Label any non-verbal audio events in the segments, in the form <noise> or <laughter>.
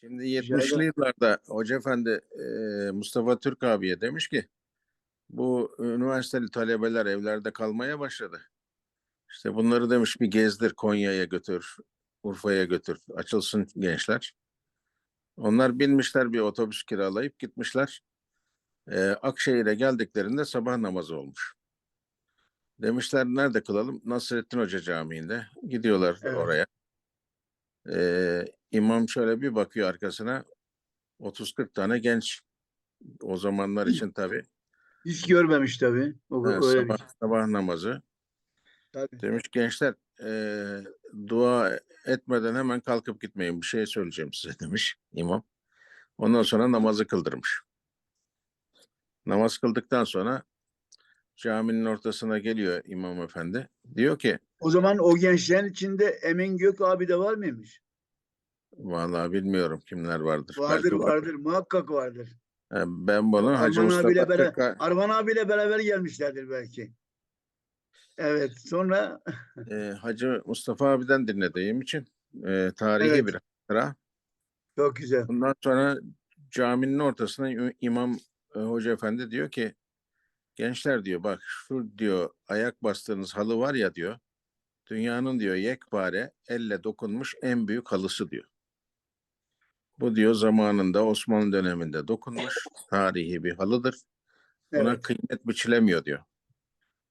Şimdi Rica 70'li ederim. yıllarda Hoca Efendi e, Mustafa Türk abiye demiş ki bu üniversiteli talebeler evlerde kalmaya başladı. İşte bunları demiş bir gezdir Konya'ya götür, Urfa'ya götür, açılsın gençler. Onlar binmişler bir otobüs kiralayıp gitmişler. E, Akşehir'e geldiklerinde sabah namazı olmuş. Demişler nerede kılalım? Nasrettin Hoca Camii'nde. Gidiyorlar Evet. oraya. Ee, imam şöyle bir bakıyor arkasına. 30-40 tane genç. O zamanlar için tabii. Hiç görmemiş tabii. O, öyle bir sabah, sabah namazı. tabii. Demiş gençler ee, dua etmeden hemen kalkıp gitmeyin. Bir şey söyleyeceğim size <laughs> demiş imam. Ondan sonra namazı kıldırmış. Namaz kıldıktan sonra caminin ortasına geliyor imam efendi. Diyor ki O zaman o gençlerin içinde Emin Gök abi de var mıymış? vallahi bilmiyorum kimler vardır. Vardır Belki var. vardır. Muhakkak vardır. Ben bunu Hacı abiyle, Mustafa beraber, Türk'a Arman abiyle beraber gelmişlerdir belki. Evet. Sonra <laughs> e, Hacı Mustafa abiden dinlediğim için e, tarihi Evet. bir hatıra. çok güzel. Bundan sonra caminin ortasına ü- imam e, hoca efendi diyor ki gençler diyor bak şu diyor ayak bastığınız halı var ya diyor dünyanın diyor yekpare elle dokunmuş en büyük halısı diyor. Bu diyor zamanında Osmanlı döneminde dokunmuş tarihi bir halıdır. Buna Evet. kıymet biçilemiyor diyor.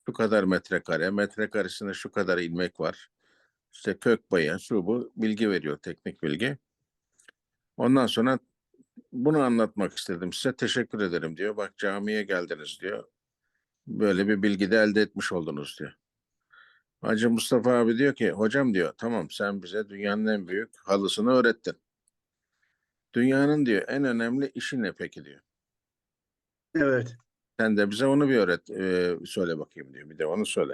Şu kadar metrekare, metrekaresinde şu kadar ilmek var. İşte kök bayağı, şu bu bilgi veriyor, teknik bilgi. Ondan sonra bunu anlatmak istedim size. Teşekkür ederim diyor. Bak camiye geldiniz diyor. Böyle bir bilgi de elde etmiş oldunuz diyor. Hacı Mustafa abi diyor ki hocam diyor tamam sen bize dünyanın en büyük halısını öğrettin. Dünyanın diyor en önemli işi ne peki diyor. Evet. Sen de bize onu bir öğret, e, söyle bakayım diyor. Bir de onu söyle.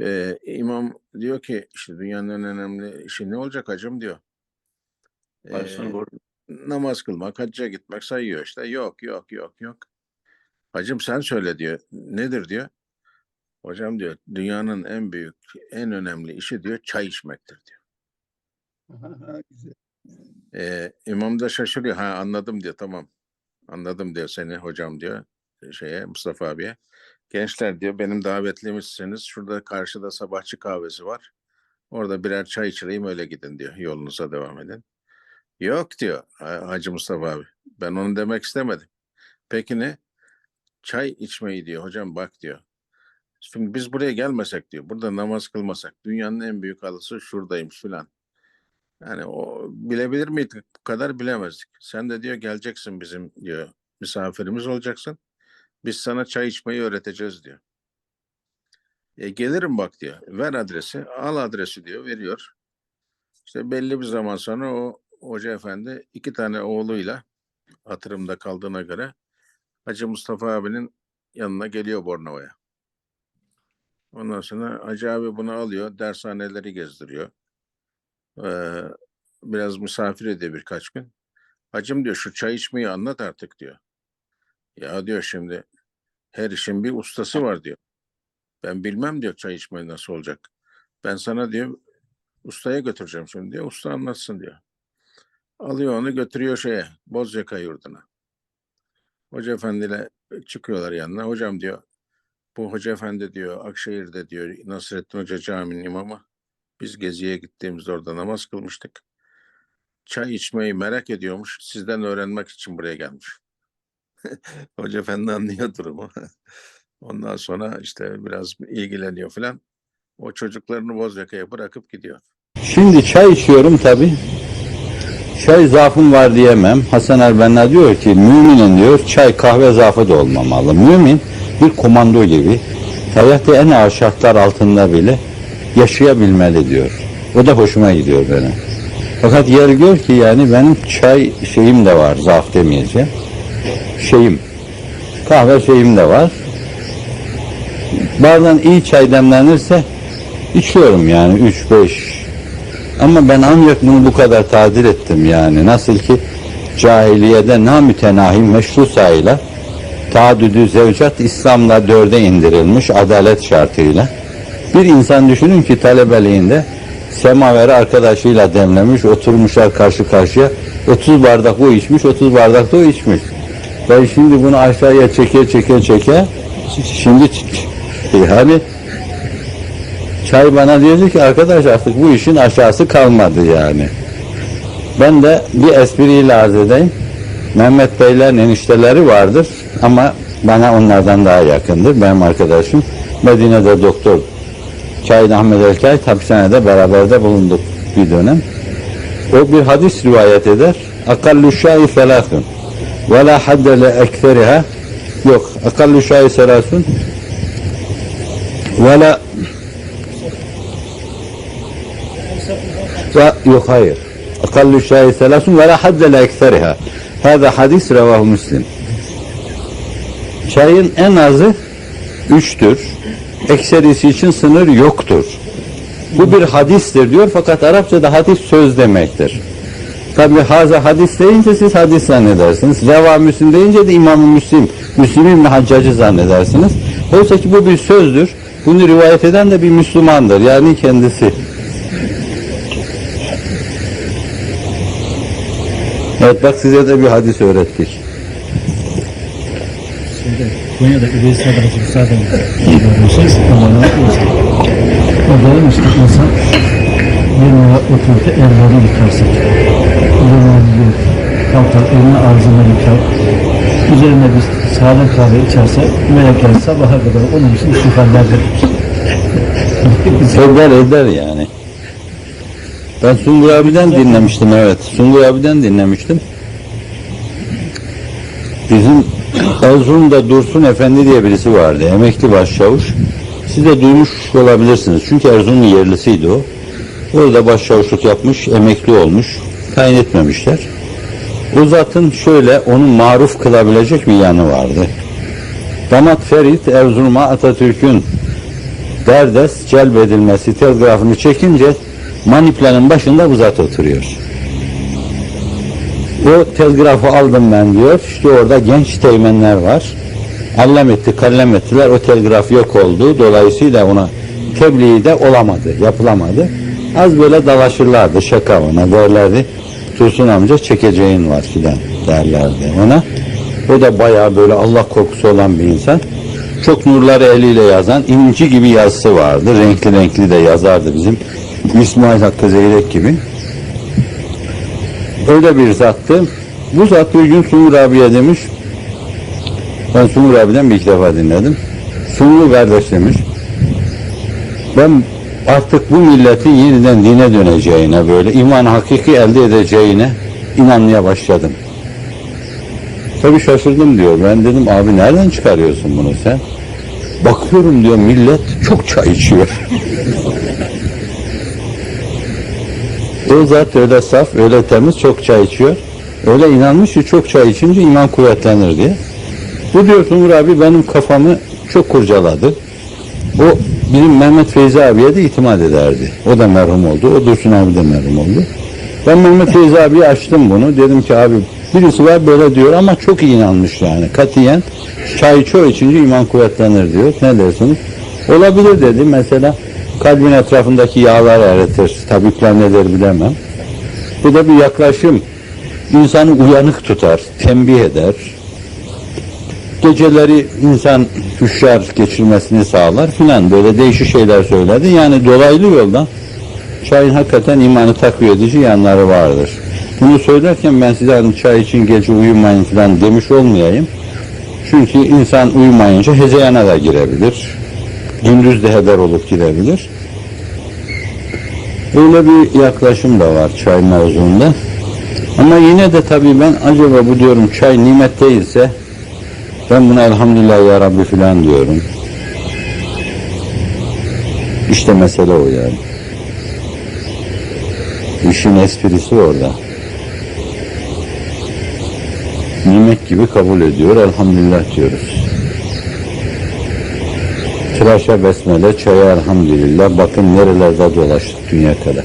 E, imam diyor ki işte dünyanın en önemli işi ne olacak hacım diyor. E, namaz kılmak, hacca gitmek sayıyor işte. Yok, yok, yok, yok. Hacım sen söyle diyor. Nedir diyor. Hocam diyor dünyanın en büyük, en önemli işi diyor çay içmektir diyor. Güzel. E, imam da şaşırıyor. Ha anladım diyor tamam. Anladım diyor seni hocam diyor şeye Mustafa abiye. Gençler diyor benim davetlimizseniz şurada karşıda sabahçı kahvesi var. Orada birer çay içireyim öyle gidin diyor. Yolunuza devam edin. Yok diyor Ha- Hacı Mustafa abi. Ben onu demek istemedim. Peki ne? Çay içmeyi diyor hocam bak diyor. Şimdi biz buraya gelmesek diyor. Burada namaz kılmasak. Dünyanın en büyük halısı şuradaymış filan. Yani o bilebilir miydik? Bu kadar bilemezdik. Sen de diyor geleceksin bizim diyor. Misafirimiz olacaksın. Biz sana çay içmeyi öğreteceğiz diyor. E, gelirim bak diyor. Ver adresi. Al adresi diyor. Veriyor. İşte belli bir zaman sonra o hoca efendi iki tane oğluyla hatırımda kaldığına göre Hacı Mustafa abinin yanına geliyor Bornova'ya. Ondan sonra Hacı abi bunu alıyor. Dershaneleri gezdiriyor. Ee, biraz misafir ediyor birkaç gün. Hacım diyor şu çay içmeyi anlat artık diyor. Ya diyor şimdi her işin bir ustası var diyor. Ben bilmem diyor çay içmeyi nasıl olacak. Ben sana diyor ustaya götüreceğim şimdi diyor. Usta anlatsın diyor. Alıyor onu götürüyor şeye Bozyaka yurduna. Hoca efendiyle çıkıyorlar yanına. Hocam diyor bu hoca efendi diyor Akşehir'de diyor Nasrettin Hoca Camii'nin imamı. Biz geziye gittiğimizde orada namaz kılmıştık. Çay içmeyi merak ediyormuş. Sizden öğrenmek için buraya gelmiş. <laughs> Hoca efendi anlıyor durumu. <laughs> Ondan sonra işte biraz ilgileniyor falan. O çocuklarını Bozyaka'ya bırakıp gidiyor. Şimdi çay içiyorum tabi. Çay zaafım var diyemem. Hasan Erbenna diyor ki müminin diyor çay kahve zaafı da olmamalı. Mümin bir komando gibi hayatta en ağır şartlar altında bile yaşayabilmeli diyor. O da hoşuma gidiyor benim. Fakat yer gör ki yani benim çay şeyim de var zaaf demeyeceğim. Şeyim kahve şeyim de var. Bazen iyi çay demlenirse içiyorum yani 3-5 ama ben ancak bunu bu kadar tadil ettim yani. Nasıl ki cahiliyede namütenahim meşru sayıyla taadüdü zevcat İslam'la dörde indirilmiş adalet şartıyla. Bir insan düşünün ki talebeliğinde semaveri arkadaşıyla demlemiş, oturmuşlar karşı karşıya 30 bardak o içmiş, 30 bardak da o içmiş. Ben şimdi bunu aşağıya çeke çeke çeke şimdi yani çay bana diyordu ki arkadaş artık bu işin aşağısı kalmadı yani. Ben de bir espriyle arz edeyim. Mehmet Beylerin enişteleri vardır ama bana onlardan daha yakındır. Benim arkadaşım Medine'de doktor. Kaid Ahmet Elkay hapishanede beraber de bulunduk bir dönem. O bir hadis rivayet eder. Akallu şai felâfün ve la hadde le yok. Akallu şai selâsün ve la yok hayır. Akallu şai selâsün ve la hadde le. Hâzâ hadis revahu Müslim. Çayın en azı üçtür. Ekserisi için sınır yoktur. Bu bir hadistir diyor fakat Arapçada hadis söz demektir. Tabi haza hadis deyince siz hadis zannedersiniz. Reva Müslim deyince de İmam-ı Müslim, Müslim İbni Haccacı zannedersiniz. Oysa ki bu bir sözdür. Bunu rivayet eden de bir Müslümandır. Yani kendisi. Evet bak size de bir hadis öğrettik. Şeyde, Konya'da Üveys Sadakası Müsaade görmüşüz. Allah'ın olsun. Orada işte insan yerine oturup ellerini yıkarsın. Ellerini kalkar, elini ağzına yıkar. Üzerine bir sade kahve içerse melekler sabaha kadar onun için istiğfarlar verir. Eder eder yani. Ben Sungur abiden dinlemiştim evet. Sungur abiden dinlemiştim. Bizim Erzurum'da Dursun Efendi diye birisi vardı. Emekli başçavuş. Siz de duymuş olabilirsiniz. Çünkü Erzurum'un yerlisiydi o. Orada başçavuşluk yapmış, emekli olmuş. Tayin etmemişler. O zatın şöyle onu maruf kılabilecek bir yanı vardı. Damat Ferit Erzurum'a Atatürk'ün derdest celbedilmesi telgrafını çekince maniplenin başında bu zat oturuyor. O telgrafı aldım ben diyor. İşte orada genç teğmenler var. Allem etti, kallem ettiler. O telgraf yok oldu. Dolayısıyla ona tebliği de olamadı, yapılamadı. Az böyle dalaşırlardı, şaka ona derlerdi. Tursun amca çekeceğin var filan derlerdi ona. O da bayağı böyle Allah korkusu olan bir insan. Çok nurları eliyle yazan, inci gibi yazısı vardı. Renkli renkli de yazardı bizim. İsmail Hakkı Zeyrek gibi. Öyle bir zattı. Bu zat bir gün Sungur abiye demiş. Ben Sungur abiden bir iki defa dinledim. Sungur kardeş demiş. Ben artık bu milletin yeniden dine döneceğine böyle iman hakiki elde edeceğine inanmaya başladım. Tabii şaşırdım diyor. Ben dedim abi nereden çıkarıyorsun bunu sen? Bakıyorum diyor millet çok çay içiyor. <laughs> o zat öyle saf, öyle temiz çok çay içiyor. Öyle inanmış ki çok çay içince iman kuvvetlenir diye. Bu diyor Sungur abi benim kafamı çok kurcaladı. O bizim Mehmet Feyzi abiye de itimat ederdi. O da merhum oldu. O Dursun abi de merhum oldu. Ben Mehmet Feyzi abiye açtım bunu. Dedim ki abi birisi var böyle diyor ama çok iyi inanmış yani. Katiyen çay çoğu içince iman kuvvetlenir diyor. Ne dersiniz? Olabilir dedi. Mesela kalbin etrafındaki yağlar eritir. Tabipler ne der bilemem. Bu da bir yaklaşım. İnsanı uyanık tutar, tembih eder. Geceleri insan hüşyar geçirmesini sağlar filan böyle değişik şeyler söyledi. Yani dolaylı yoldan çayın hakikaten imanı takviye edici yanları vardır. Bunu söylerken ben size hani çay için gece uyumayın filan demiş olmayayım. Çünkü insan uyumayınca hezeyana da girebilir. Gündüz de heder olup girebilir. Böyle bir yaklaşım da var çay mevzuunda. Ama yine de tabii ben acaba bu diyorum çay nimet değilse ben buna elhamdülillah ya Rabbi filan diyorum. İşte mesele o yani. İşin esprisi orada. Nimet gibi kabul ediyor, elhamdülillah diyoruz. Tıraşa besmele, çaya elhamdülillah. Bakın nerelerde dolaştık dünya kadar.